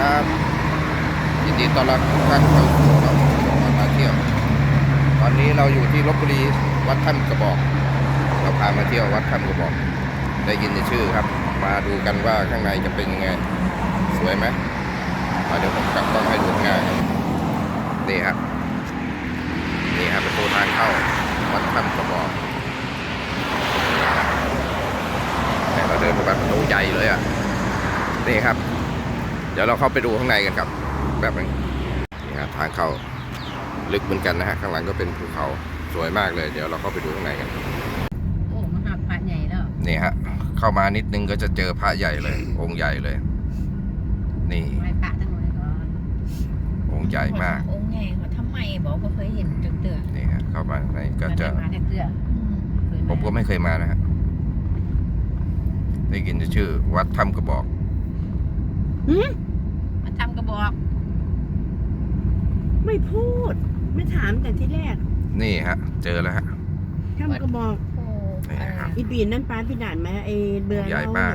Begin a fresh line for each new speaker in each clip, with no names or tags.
ครับยินดีต้อนรับทุกท่านเข้าสู่ช่องสมมาเที่ยว ตอนนี้เราอยู่ที่ลบบุรีวัดถ้ำกระบอก เราพามาเที่ยววัดถ้ำกระบอก ได้ยินในชื่อครับ มาดูกันว่าข้างในจะเป็นยังไง สวยไหมมาเดี๋ยวผมกลับกล้องให้ดูง่ายนี่ครับนี่ครับประตูทางเข้าวัดถ้ำกระบอกแต่เราเดินเข้าไปประตูใหญ่เลยอะนี่ครับ ดี๋ยวเราเข้าไปดูข้างในกันครับแบบนึงนี่ฮะทางเข้าลึกเหมือนกันนะฮะข้างหลังก็เป็นภูเขาสวยมากเลย เดี๋ยวเราเข้าไปดูข้างในกัน
โอ้มหาพระใหญ่แล้ว
นี่ฮะเข้ามานิดนึงก็จะเจอพระใหญ่เลย องค์ใหญ่เลย นี่
ไหว้พระทั้งหมดเลยก่อน
องค์ใหญ่มาก
องค์ใหญ่เขาทำไมบอกว่าเคยเห็นจังเตือ
นี่ฮะเข้ามาข้างในก็จะ
มาแค่เกลือเคย
ผมก็ไม่เคยมานะฮะได้ยินแต่ชื่อ วัดถ้ำกระบอก
มา ทำกระบอก
ไม่พูด ไม่ถามแต่ที่แรก
นี่ฮะ เจอแล้วฮะ
ทำกระบอก
โอ้
นี่ครับ
อีปีนนั่นป้าพี่ด่านไหมไอเบือ
ใหญ่มาก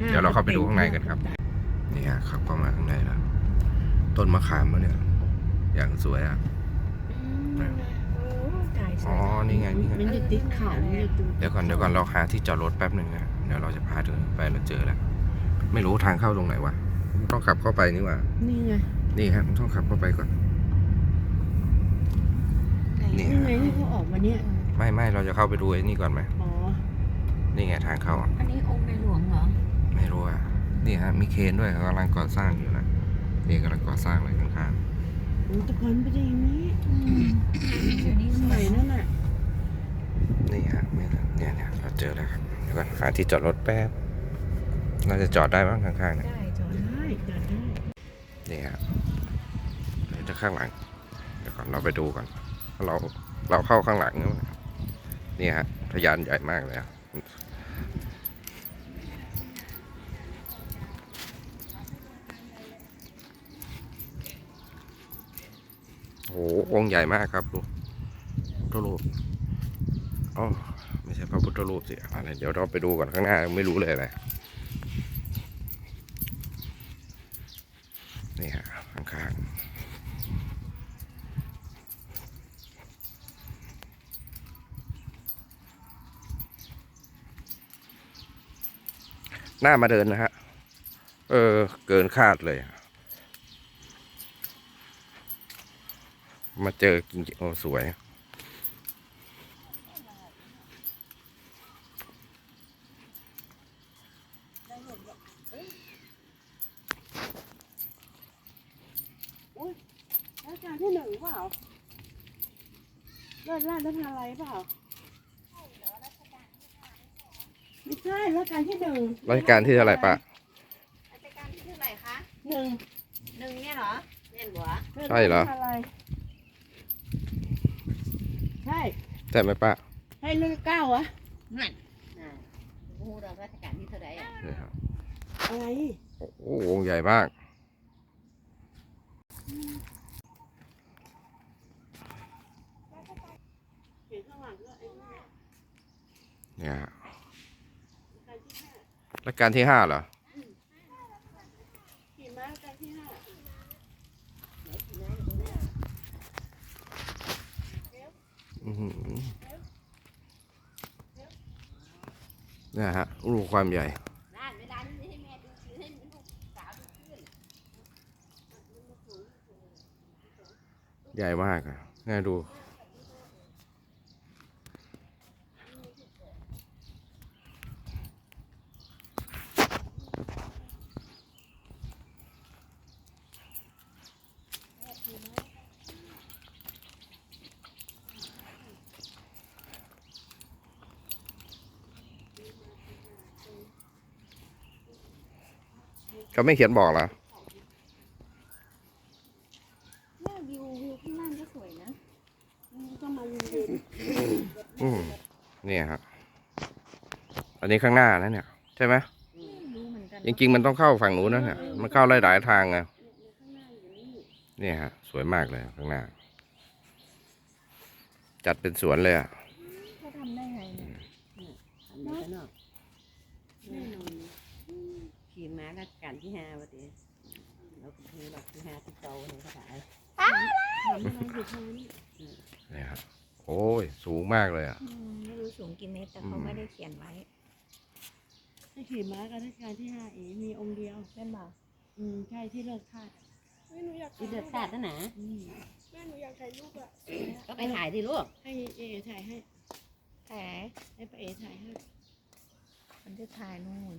ห้
เดี๋ยวเราเข้าไปดูข้างในกันครับ นี่ฮะขับเข้ามาข้างในแล้ว ต้นมะขามมะเนี่ย อย่างสวยอะ
โอ้ตายส
อ๋อ
วย
นี่ไง นี่ไง
มันจะติดเขาเนี่ย
เดี๋ยวก่อน เดี๋ยวก่อน เราหาที่จอดรถแป๊บหนึ่งนะ เดี๋ยวเราจะพาเดินไปเราเจอแล้ว ไม่รู้ทางเข้าตรงไหนวะ ต้องขับเข้าไปนี่หว่า
นี่ไง
นี่ครับต้องขับเข้าไปก่อนนี่
นี่ไงที่เขาออกมาเนี่ย
ไม่ไม่เราจะเข้าไปดูไอ้นี่ก่อนไหม
อ๋อ
นี่ไงทางเข้าอะ
อันนี้องค์ในหลวงเหรอ
ไม่รู้อะ นี่ฮะมีเคนด้วยเขากำลังก่อสร้างอยู่นะ นี่กำลังก่อสร้างเลยข้าง
โอ้แตะกอนไปได้อย่างนี้
อยู่นี่
ส
ส
มั
วยย
นั่นแหละ
ๆนี่ฮะเนี่ยเนี่ยเนี่ยเราเจอแล้วครับเดี๋ยวก่อนหาที่จอดรถแป๊บน่าจะจอดได้บ้างข้างๆเนี่ย
ได้จอด
ได้จอดได้
นี่ฮะเดี๋ยวจะข้างหลัง เดี๋ยวก่อนเราไปดูก่อน เราเราเข้าข้างหลังนะนี่ฮะพยานใหญ่มากเลยโอ้โหองค์ใหญ่มากครับดูพระพุทธรูปอ๋อไม่ใช่พระพุทธรูปสิอะไรเดี๋ยวเราไปดูก่อนข้างหน้าไม่รู้เลยอะไรนี่างหน้ามาเดินนะฮะ เออ เกินคาดเลย มาเจอกิงโอสวย
ราชการที่หนึ่งเปล่าเลิศราชทานอะไรเปล่าไม่ใช่ราชการที่หนึ่ง
รัช กาลที่เท่าไหร่ปะ
ราชการที่เท่าไหร่คะ
หนึ่ง
หนึ่งเนี่ยเหรอเรียนหัว
ใช่เหรอ
ทานอะไรใช่
ใช่ไหมป้า
ให้เลือกเก้าอะ
นั่นน่ะโอ้โหเราราชการที่เท่าไหร่อะ
นี่ครับ
อะไร
โอ้โหวงใหญ่มาก
เห็นข้างหลังก็ไอ้นี่
เนี่ยฮะ
รัชการที่ห้า
รัชกาลที่ห้าเหรอ
ขี่ม้ารัชการที่ห้า
อื้อหือเนี่ยฮะรูความใหญ่
ร้านเวลานี้ให้แม่ดูซื้อให้ลูกสาวดูขึ้น
ใหญ่มากอะน่าดู เขาไม่เขียนบอกเหรอ
เนี่ยวิววิวข้างล่างก็สวยนะ
ก็มายืน
อืมเนี่ยครับ อันนี้ข้างหน้านะเนี่ย ใช่ไหม
รู้เหมือนกัน
จริง ๆ มันต้องเข้าฝั่งนู้นนะเนี่ยมันเข้าหลายๆทางไงเนี่ยฮะสวยมากเลยข้างหน้า จัดเป็นสวนเลยอะ
เขาทำได้ไงเนี่ย
ทำ ได้ข้างนอกแน่นอนขี่ม้าราชการที่ห้าวันนี้
แล้วก็คือแบบที่ห้าที่เก้าเนี่ยก็ได้
ทำอะไรผิดทางนี้
นี่ครับโอ้ย สูงมากเลยอะ
อืมไม่รู้สูงกี่เมตรแต่เขา
อืม
ไม่ได้เขียนไว้
ถ้าขี่ม้ากับราชการที่ห้าเอมีองค์เดียว
แม่นบอก
อืมใช่ที่เลิกทาส
เฮ้ยหนูอยาก
ที่
ถ่าย
เลิ
รู
ก
ป
ทาสนั่นนะ
แม่หนูอยากถ่ายรูปอะ
ก็ไปถ่ายดิลูกให้เอถ่ายให้
แผล
ให้ป้าเอถ่ายให้
มันจะถ่ายนู่น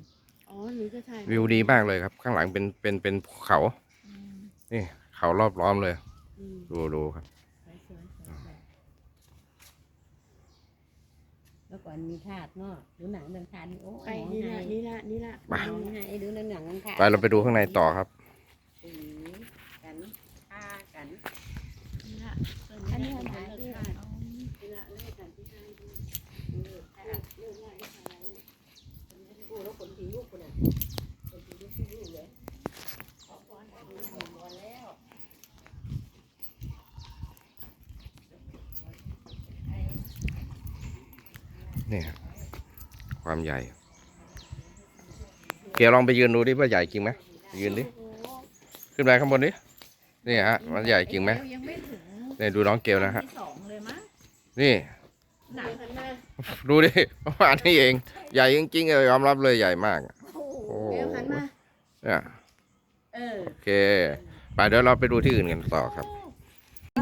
อ๋อหนูจะถ่าย
วิวดีมากเลยครับ ข้างหลังเป็นเป็นเป็นภูเขา
อืม
นี่เขารอบล้อมเลย
อืม
ดูดูครับ
สวยสวยสวยสวยแล้วก่อนมีทาสเนาะดูหนังเรื่องทาสนี่โอ้
ไปนี่ละนี่ละนี่ละ
ไป
ร้องไห้ดูเรื่องหนังเรื่องทาส
ไปเราไปดูข้างในต่อครับ
สีกันฆ่ากัน
นี่ละ
อันนี้
มั
มันน
เลิ
ถ่าย
ก
ที่
ทาส
เอา
เวลาเลิกกันที่ห้าด้วยเลิกทาสเลิกง่ายได้ทายกูแล้วคนทิ้งลูกคนน่ะคนทิ้งลูกทิ้งลูกเลยขอพรให้ลูกหมดวันแล้ว
นี่ครับความใหญ่เกียร์ลองไปยืนดูดิว่าใหญ่จริงไหมยืนดิขึ้นไปข้างบนดินี่ฮะมันใหญ่จริงไหม
ยังไม่ถึง
นี่ดูน้องเกลนะฮะ
ที่สองเลยมั้ง
นี่
หนัก
ดูดิประมาณนี้เอง ใหญ่จริงๆเลยยอมรับเลยใหญ่มากอะ
โอ้โห
โอ้
เดี๋ยวหันมา
เนี่ย
เออ
โอเคไปเดี๋ยวเราไปดูที่อื่นกันต่อครับ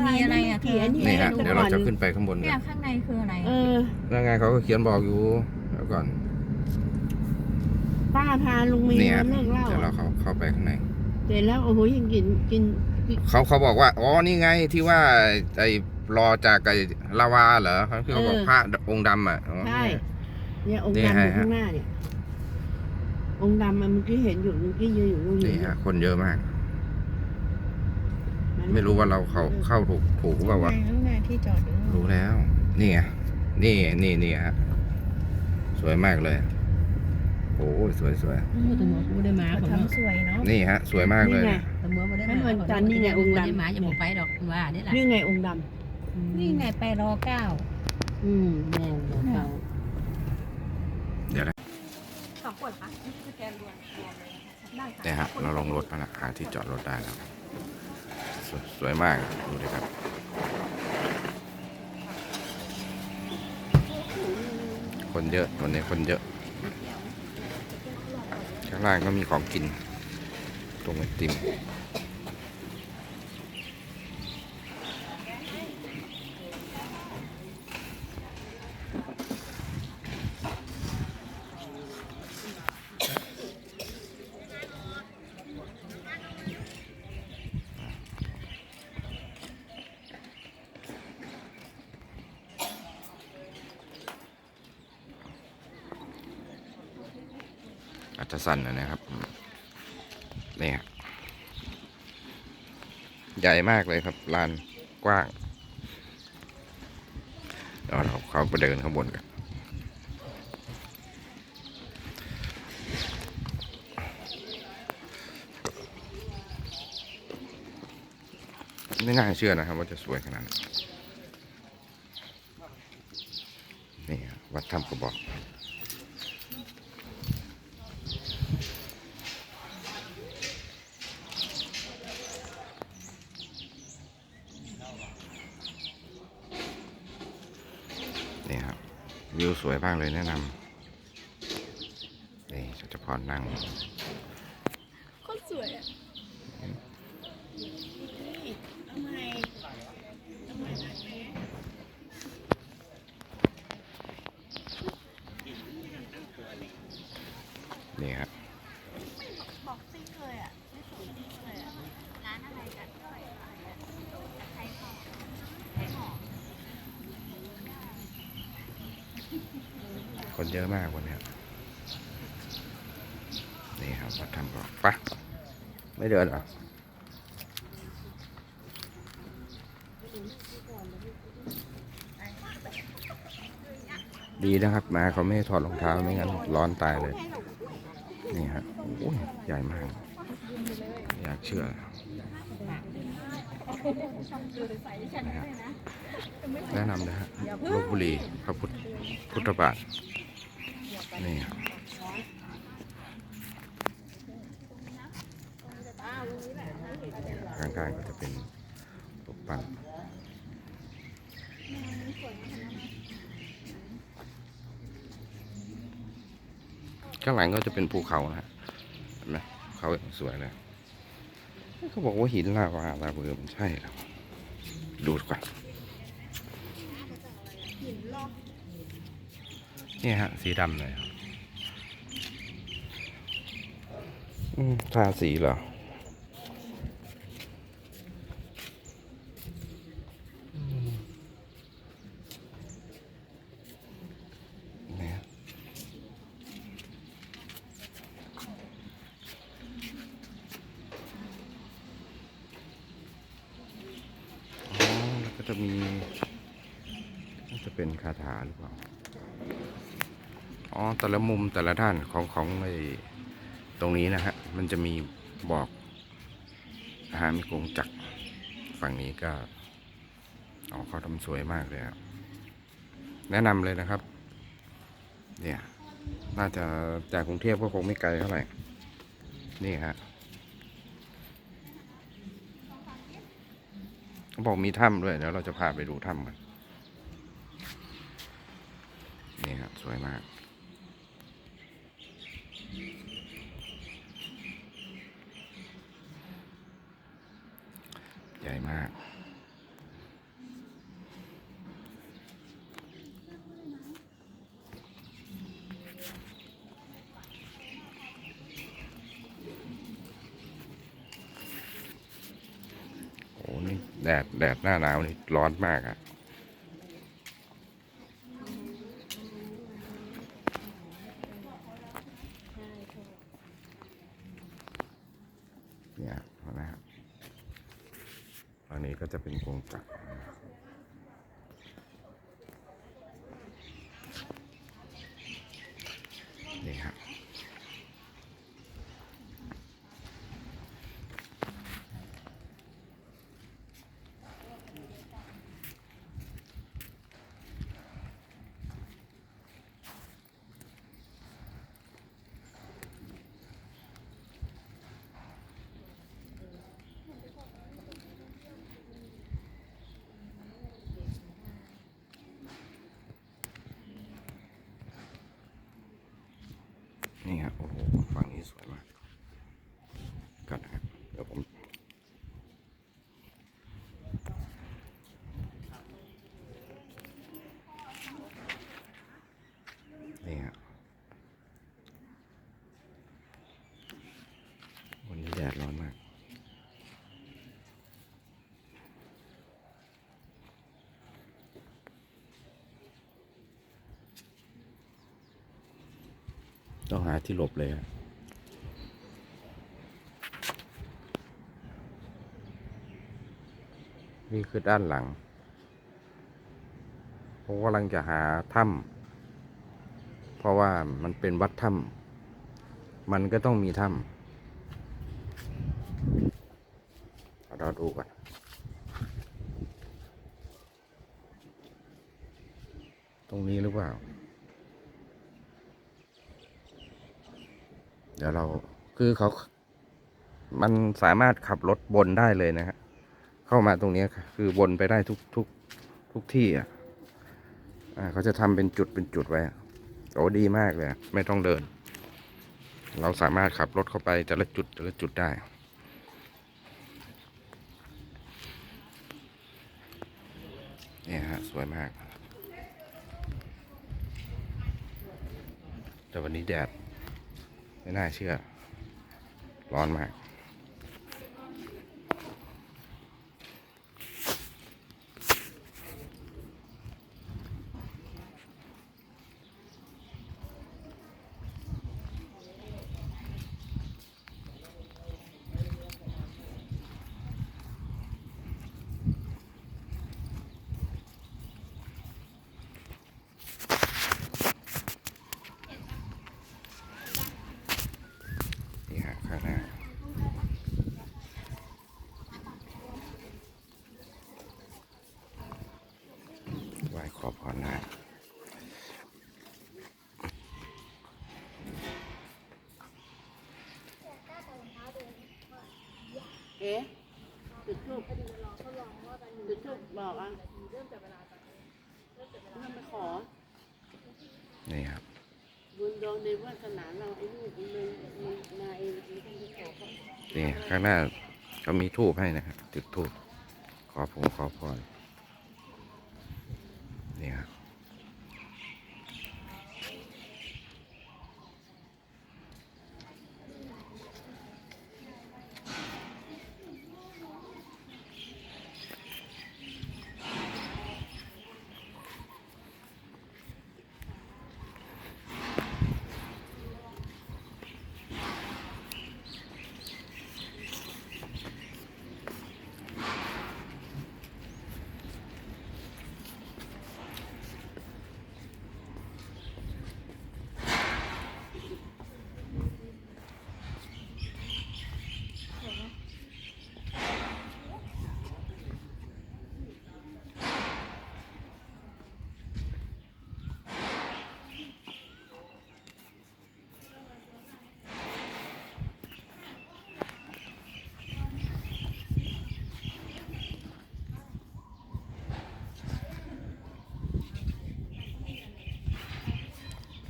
มีอะไรอะเธอ
นี่ฮะเดี๋ยวเราจะขึ้นไปข้างบน
เนี่
กั
ย
น
ข้างในคืออะไร
เออ
แล้วไงเขาก็เขียนบอกอยู่แล้วก่อน
ป้าพาลุงมี
เนี่ย
มาเลิกเหล่า
เดี๋ยวเรา
อะ
เข้าเข้าไปข้างใน
เสร็จแล้วโอ้โหยังกินกิน
เขาเขาบอกว่าอ๋อนี่ไงที่ว่าไอ้รอจากไอ้ลาวาเหรอเขาที่เขาบอกพระองค์ดำอะอ๋อ
ใช่เนี่ยองค์
นี่
ดำอยู่
ฮะ
ข้างหน้าเนี่ย องค์ดำมันเมื่อกี้เห็นอยู่เมื่อกี้ยืนอยู่ตรงนี้
นี่ฮะคนเยอะมาก ไม่รู้ว่าเราเขาเข้าถูกถูกหรือเปล่าวะ
ข้างในที่จอดอยู่
รู้แล้ว นี่ไงนี่นี่นี่ฮะสวยมากเลยโอ้ยสวยสวย
โอ้โหแต่หมอกูได้มา
เขา
ของเนาะ
ทำสวยเนาะ
นี่ฮะสวยมากเลย
นี่ไง
แต่เมื่อมาได้
นั่น
มา
วันจันทร์นี่ไงองค์ดำ
ได้มาอย่าบอกไปดอกคุณว่านี่แหละ
นี่ไงองค์ดำ
นี่ไงไปรอเก้า
อืมแม่งบอกเขา
สองขวดปะสแกนรวมรวมเลยได้ค่ะ
เนี่ยฮะเราลงรถมาแล้วหาที่จอดรถได้แล้ว สวยสวยมากดูดิครับ คนเยอะวันนี้คนเยอะ ข้างล่างก็มีของกินตรงไอติม อาจจะสั่นนอยนะครับนี่ฮะใหญ่มากเลยครับลานกว้างเดี๋ยวเราเข้าไปเดินข้างบนกันไม่น่าเชื่อนะครับว่าจะสวยขนาดนั้นี่วัดถ้ำกระบอก นี่ครับ วิวสวยมากเลยแนะนำนี่จะพรนั่ง
โคตรสวยอะ
นี่ครับ
บอกซิ่งเลยอะไม่สวยซิ่งเลยอะร้านอะไรกันไทยหอมไทยหอม
คนเยอะมากวันนี้นี่ครับวัดถ้ำกระบอกไปะ ไม่เดินเหรอดีนะครับมาเขาไม่ถอดรองเท้าไม่งั้นร้อนตายเลย นี่ฮะโอ้ยใหญ่มาก อยากเชื่อแนะนำนะฮะลบบุรีพระพุทธพุทธบาทนี่ครับ ข้างๆก็จะเป็นรูปปั้นข้างหลังก็จะเป็นภูเขานะฮะเห็นไหมเขาสวยเลยเขาบอกว่าหินลาวาลาเวอร์มันใช่หรอดูดก่อน
นี่
ฮะ สีดำเลยอืมทาสีเหรอมเนี่ยอ๋อ แล้วก็จะ มีน่าจะเป็นคาถาหรือเปล่า อ๋อ แต่ละมุมแต่ละด้านของของไอ้ตรงนี้นะฮะ มันจะมีบอกอาหารมีกงจักรฝั่งนี้ก็ อ๋อเขาทำสวยมากเลยอะแนะนำเลยนะครับ เนี่ย น่าจะจากกรุงเทพก็คงไม่ไกลเท่าไหร่ นี่ฮะเขา บอกมีถ้ำด้วยเดี๋ยวเราจะพาไปดูถ้ำกัน นี่ครับ สวยมาก ใหญ่มาก โอ้นี่แดดแดดหน้าหนาวนี่ร้อนมากอะ่ะ เนี่ยเห็นะครับอันนี้ก็จะเป็นกรงจักรนี่ครับ นี่ครับโอ้โหฝั่งนี้สวยมากกันนะครับเดี๋ยวผมนี่ครับวันนี้แดดร้อนมาก ต้องหาที่หลบเลยครับนี่คือด้านหลัง ผมกำลังจะหาถ้ำเพราะว่ามันเป็นวัดถ้ำมันก็ต้องมีถ้ำเราดูก่อนตรงนี้หรือเปล่า เดี๋ยวเราคือเขา มันสามารถขับรถบนได้เลยนะฮะเข้ามาตรงนี้ค,คือวนไปได้ทุกทุกทุกที่อะอ่าเขาจะทำเป็นจุดเป็นจุดไว้โอ้ดีมากเลยไม่ต้องเดิน เราสามารถขับรถเข้าไปแต่ละจุดแต่ละจุดได้เนี่ยฮะสวยมาก แต่วันนี้แดด ไม่น่าเชื่อ ร้อนมาก นี่ฮะข้างหน้า ไหว้ขอพรได้
เอ๊ะจุดทูบจุดทูบบอกอะเริ่มไปขอ
นี่ครับ
บุญดวงในวาสนาเราไอ้ลูกมันมันนายมันต้องไปขอเขา
นี่ข้างหน้าเขามีทูบให้นะครับจุดทูบขอผมขอพรนี่ครับ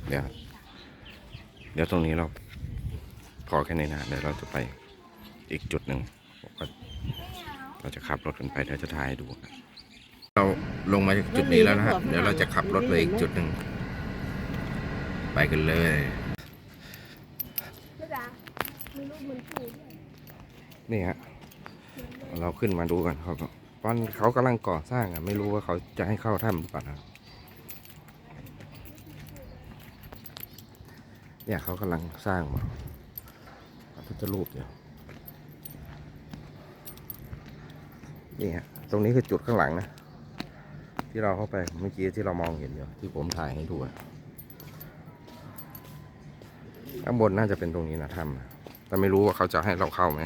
เดี๋ยวเดี๋ยวตรงนี้เราพอแค่นี้นะเดี๋ยวเราจะไปอีกจุดหนึ่งเราจะขับรถกันไปเดี๋ยวจะถ่ายดู เราลงมาจากจุดนี้แล้วนะครับเดี๋ยวเราจะขับรถไปอีกจุดหนึ่งไปกันเลยนี่ฮะเราขึ้นมาดูกันเขาก็ตอนเขากำลังก่อสร้างอะไม่รู้ว่าเขาจะให้เข้าถ้ำหรือเปล่านะ เนี่ยเขากำลังสร้างมาพระพุทธรูปเดียนี่ฮะตรงนี้คือจุดข้างหลังนะ ที่เราเข้าไปเมื่อกี้ที่เรามองเห็นอยู่ที่ผมถ่ายให้ดูอะข้างบนน่าจะเป็นตรงนี้นะถ้ำอะแต่ไม่รู้ว่าเขาจะให้เราเข้าไหม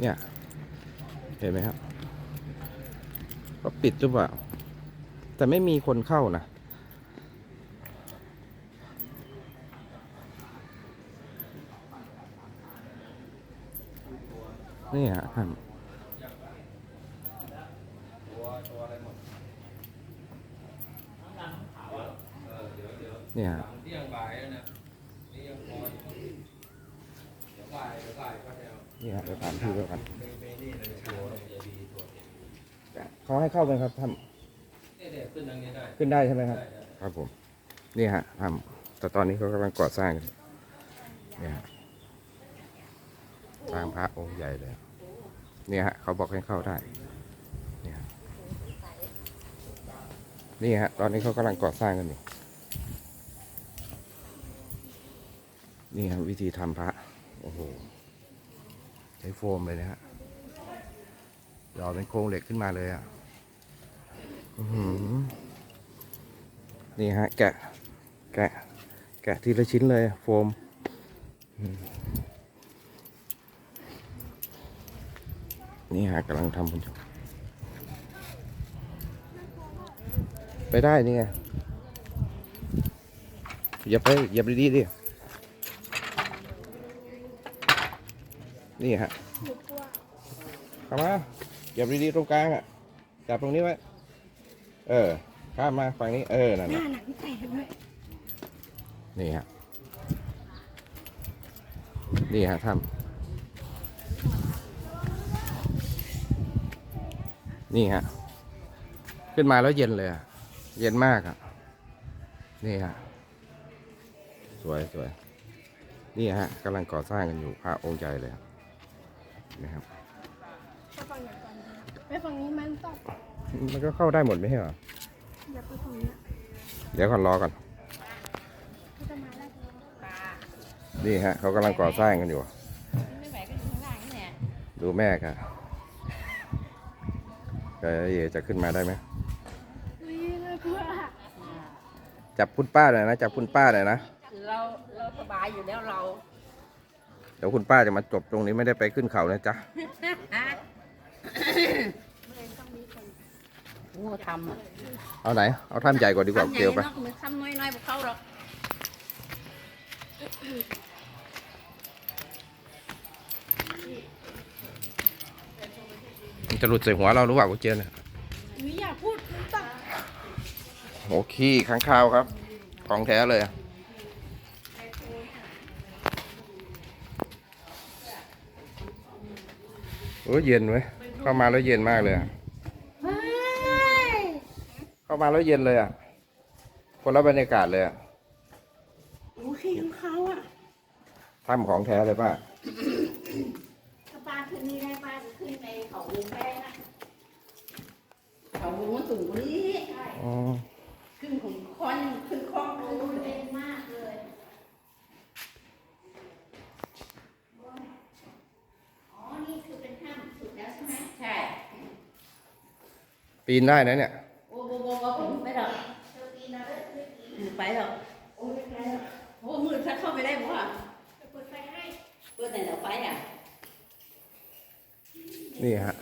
เนี่ย ห็นไหมครับ ก็ปิดหรือเปล่า แต่ไม่มีคนเข้านะนี่ฮะท่านเนี่ยฮะนี่ฮะเดี๋ยวถามพี่ด้วยกัน เขาให้เข้าไหมครับท่านขึ้นได้ใช่ไหมครับครับผม นี่ฮะทำแต่ตอนนี้เขากำลังก่อสร้างกันเนี่ยฮะสร้างพระองค์ใหญ่เลย เนี่ยฮะเขาบอกให้เข้าได้ เนี่ยฮะนี่ฮะ ตอนนี้เขากำลังก่อสร้างกันอยู่ นี่ครับวิธีทำพระ โอ้โห ใช้โฟมเลยนะฮะ หล่อเป็นโครงเหล็กขึ้นมาเลยอะอื้อหือนี่ฮะ แกะ แกะ แกะทีละชิ้นเลย โฟมอืมนี่ฮะกำลังทำกันอยู่ไปได้นี่ไงอย่าไปอย่าไปดีๆดิ นี่ฮะเข้ามา อย่าไปดีๆตรงกลางอะจับตรงนี้ไว้ เออ ข้ามมาฝั่งนี้ เออ นั่นน่ะนี่ฮะ นี่ฮะทำนี่ฮะ ขึ้นมาแล้วเย็นเลยอะเย็นมากอะ นี่ฮะ สวยสวย นี่ฮะกำลังก่อสร้างกันอยู่พระองค์ใหญ่เลยอะนะครับ
ไปฝั่งไหนก่อนดีไปฝั่งนี้มันต้อง
มันก็เข้าได้หมดไม่ใช่เหรอ
อย่าไปฝั่งเนี้ย
เดี๋ยวก่อนรอก่อน
ก็จะมาได้
ปลา
นี่ฮะเขากำลังก่อสร้างกันอยู่
ไม่ไหวก็อยู่ข้างล่างนี่แหละ
ดูแม่กะแกเยจะขึ้นมาได้ไหม
อุ้ยน่ากลัว
จับคุณป้าหน่อยนะ จับคุณป้าหน่อยนะ
เราเราสบายอยู่แล้วเรา
เดี๋ยวคุณป้าจะมาจบตรงนี้ไม่ได้ไปขึ้นเขานะจ๊ะ
โง่ทำอะ
เอาไหน เอาท่ามใหญ่กว่าดีกว่า
ทำให
เก
ญ่
ลียวไป
เนาะมันทำน้อยๆพวกเขาหรอก
มันจะหลุดใส่หัวเราหรือเปล่ากูเจนเนี่ย
หนูอยากพูดคุณต้อง
โอ้ขี้ข้างคาวครับ ของแท้เลยอะโอ้ยเย็นเว้ย เข้ามาแล้วเย็นมากเลยอะเข้ามาแล้วเย็นเลยอะ คนละบรรยากาศเลยอะ
โอ้ขี้ของเขาอะ
ถ้ำของแท้เลยป่ะ
ถ้าป้าขึ้นนี่ได้ป้าจะขึ้นในเขาวงแป้งอะ
เขาวงมันสูงกว่านี้
อ๋อ
ขึ้นของคอนขึ้นคลอง
โอ้ยเล่นมากเลย อ๋อ นี่คือเป็นถ้ำสุดแล้วใช่ไหม
ใช่
ปีนได้นะเนี่ย
โอ้โหโอ้โหผมไม่หรอก
เธอปีนแล้วเธอปีน
มือไปหรอก
โอ้ยไม่เป็นไรหรอก
โอ้มือถ้าเข้าไปได้บ่อะ
จะเปิดไฟให้
เปิดแต่เดี๋ยวไปอะ
นี่ฮะ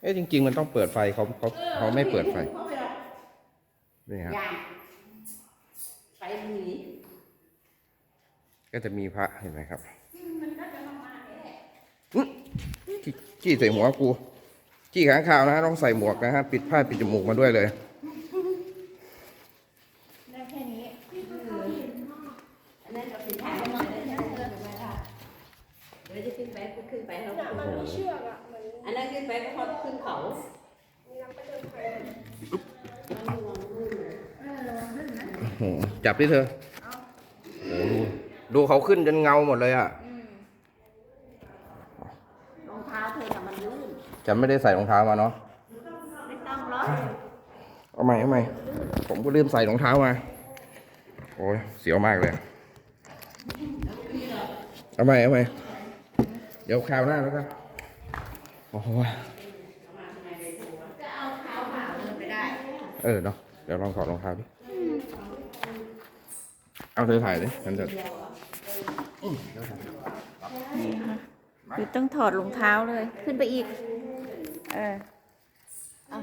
เอ๊ะจริง ๆ มันต้องเปิดไฟเขาเขาเขาไม่เปิดไฟ
เข้าไปหรอก
นี่ฮะ
ยางไปหนี
ก็จะมีพระเห็นไหมครับ
มันก็จะมาๆนี่แหละ
จี้จี้ใส่หัวกู จี้ข้างข่าวนะฮะต้องใส่หมวกนะฮะปิดผ้าปิดจมูกมาด้วยเลย
ได้แค่นี้
อันนั้นก็เป็นทางเข้ามเลยนะเดินไปละเดี๋ยวจะขึ้นไปก็ขึ้นไปแล้ว
มันไม่เชือกอะเหมือน
อันนั้นขึ้นไปก็พอขึ้นเขา
โอ้โหจับดิเธอโอ้โหดูดูเขาขึ้นจนเงาหมดเลยอะ
รองเท้าเธอน่ะมันลื่น
จะไม่ได้ใส่รองเท้ามาเนาะ
ไม่ต้องร้อน
เอาใหม่เอาใหม่ผมก็ลืมใส่รองเท้ามา โอ้ยเสียวมากเลย เอาใหม่เอาใหม่เดี๋ยวคราวหน้าแล้วกันโอ้โห
ก็เอาเท้าเปล่าเดินไปได้
เออเนาะเดี๋ยวลองถอดรองเท้าดิ เอาเธอถ่ายดิฉันจะ
คือต้องถอดรองเท้าเลย ขึ้นไปอีก เออเอา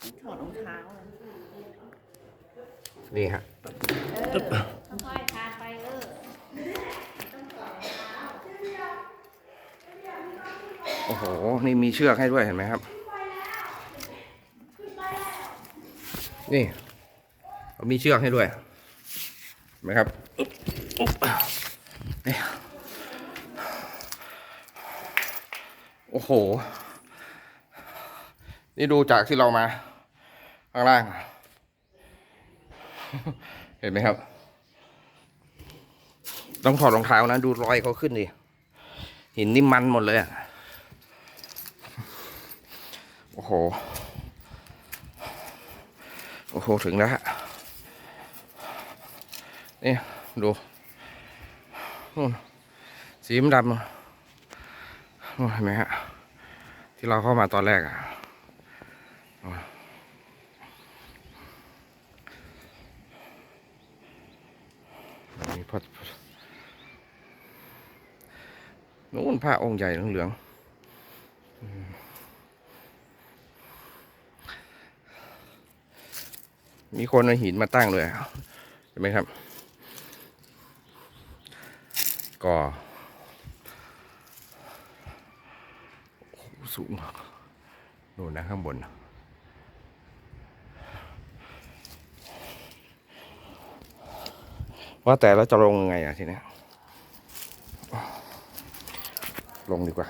ต้องถอดรองเท้าเลย
นี่ฮะ
ค่อยๆทานไปเออ
โอ้โห นี่มีเชือกให้ด้วยเห็นไหมครับ นี่เขามีเชือกให้ด้วยเห็นไหมครับอุ๊บอุ๊บนี่ โอ้โห นี่ดูจากที่เรามา ข้างล่าง เห็นไหมครับ ต้องถอดรองเท้านะ ดูรอยเขาขึ้นดิหินนี่มันหมดเลยอะ โอ้โห โอ้โห ถึงแล้วฮะนี่ดูนู่นสีมนดำนู่นเห็นไหมฮะ ที่เราเข้ามาตอนแรกอะมีพอนู่นผ้าองค์ใหญ่เหลืองๆอืมมีคนเอาหินมาตั้งเลยอเห็นไหมครับก็โอ้โห สูงนู่นนะข้างบน ว่าแต่เราจะลงยังไงอะทีนี้ลงดีกว่า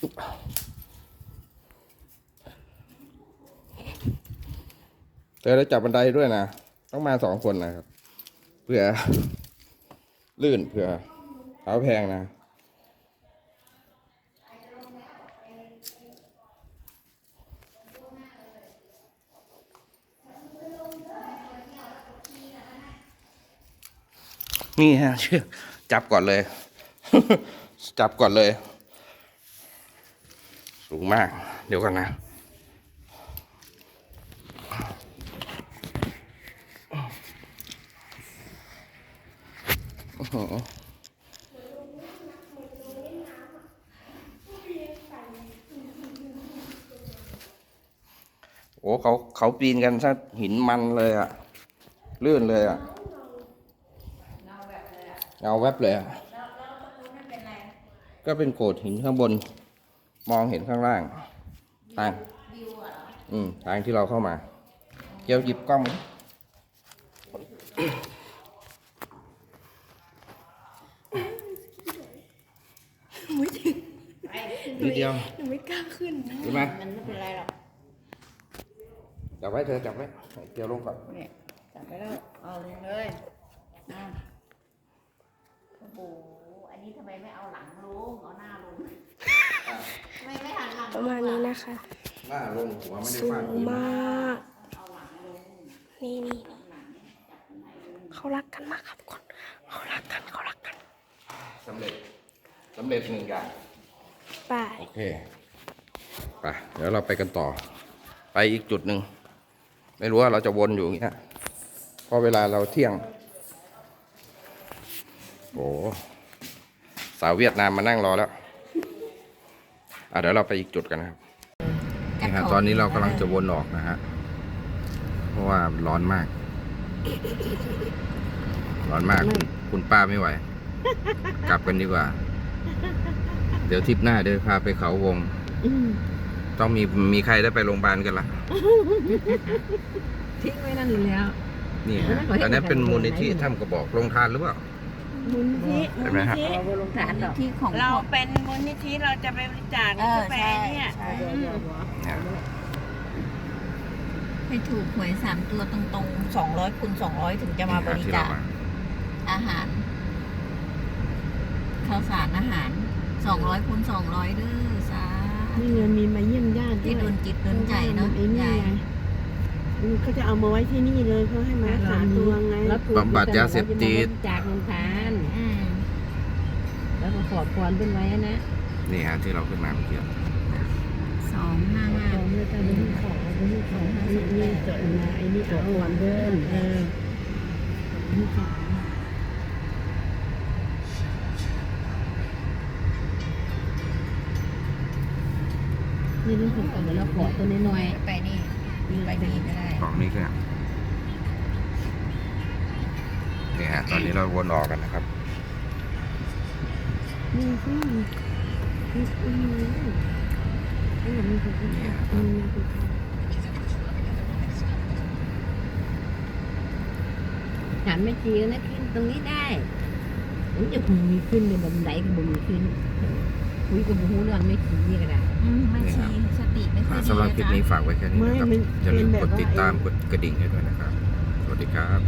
อุ๊บแต่เราจับบันไดด้วยนะ ต้องมาสองคนนะครับเพื่อ ลื่นเพื่อเท้าแพงนะ นี่ฮะเชือกจับก่อนเลย จับก่อนเลย สูงมาก เดี๋ยวก่อนนะโอ้โหโอ้เขาเขาปีนกันซะหินมันเลยอะลื่นเลยอะ วบเลยอะก็เป็นโขดหินข้างบน มองเห็นข้างล่างทางอืมทางที่เราเข้ามา เกี่ยวหยิบกล้องมาดินิดเดียว
หนูไม่กล้าขึ้นนะ
ใช่ไหม
มันไม่เป็นไรหรอก
จับไว้เธอจับไว้ให้เกี่ยวลงก่อน
เนี่ยจับไปแล้วเอาลงเลยอะ โอ้โหอันนี้ทำไมไม่เอาหลังลงเอาหน้าลงทำไมไม่หันหลัง
ประมาณนี้นะคะ
หน้าลงหัวไม่ได้
สู
ฟาด
ง
พื้น
มากนี่นี่เขารักกันมากครับทุกคนเขารักกันเขารักกัน
สำเร็จสำเร็จหนึ่งอย่าง
ไป
โอเค ไป เดี๋ยวเราไปกันต่อ ไปอีกจุดหนึ่ง ไม่รู้ว่าเราจะวนอยู่อย่างเงี้ยเพราะเวลาเราเที่ยง โอ้สาวเวียดนามมานั่งรอแล้ว อะเดี๋ยวเราไปอีกจุดกันนะครับนี่ฮะตอนนี้เรากำลังจะวนออกนะฮะ เพราะว่าร้อนมาก ร้อนมาก คุณคุณป้าไม่ไหว กลับกันดีกว่า เดี๋ยวทริปหน้าเดี๋ยวพาไปเขาวง ต้องมีมีใครได้ไปโรงพยาบาลกันละ
ทิ้งไว้นั่นอยู่แล้ว
นี่ฮะอันนั้นเป็นมูลนิธิถ้ำกระบอกโรงทานหรือเปล่า
มูลนิธิ
เห็นไหมฮะ
เอาไปลงฐานดอกที่ของ
เราเป็นมูลนิธิเราจะไปบริจาค
เออกา
แฟ
ใช่
เนี่ย
ใช่
เนี่ย
ให้ถูกหวยสามตัวตรงๆสองร้อยคูณสองร้อยถึงจะมาบริ
ที่
จา
เร
คอาหารข้าวสารอาหารสองร้อยคูณสองร้อยเด้อสาธุ
นี่เงินมีมาเยี่ยมญาติ
ที่โดนจิตโดนใจเนาะ
ไอ้นี่
ยาย
ไงเขาจะเอามาไว้ที่นี่เลยเขาให้มารักษาตัวไง
บำบัดยาเสพติด
จากโรงทาน
อืม
แล้วก็ ขอพรเป็นไว้นะ
นี่ฮะที่เราขึ้นมาเมื่อกี้
สองห้าห้า
ขอเมื่อตอนนี้ขอเมื่อขอห้าสิบ
นี่
นี่
จดมาไอ้นี่เอาวันเดินเออนี่ค่ะ
นี่รู้สึกว่าเราขอตัวน้อย
ไปนี่ไปนี่ก็ได้
ของนี้คือนี่ฮะตอนนี้เราวนออกกันนะครับ
นี่สินี่อืมไอ้อย่างนี้คืออืมคือ
ๆฉันไม่จีนะขึ้นตรงนี้ได้ผมจะคุยขึ้นเลยบันไดก็บ่มีขึ้นคุยกับบุหูเรื่องไม่ขี่ก็ได้
อืมไม่ชีสติไม่ค่อยดี
สำหรับคลิป
นี้
ฝากไว้แค่นี้นะครับอย่าลืมกดติดตามกดกระดิ่งให้ด้วยนะครับสวัสดีครับ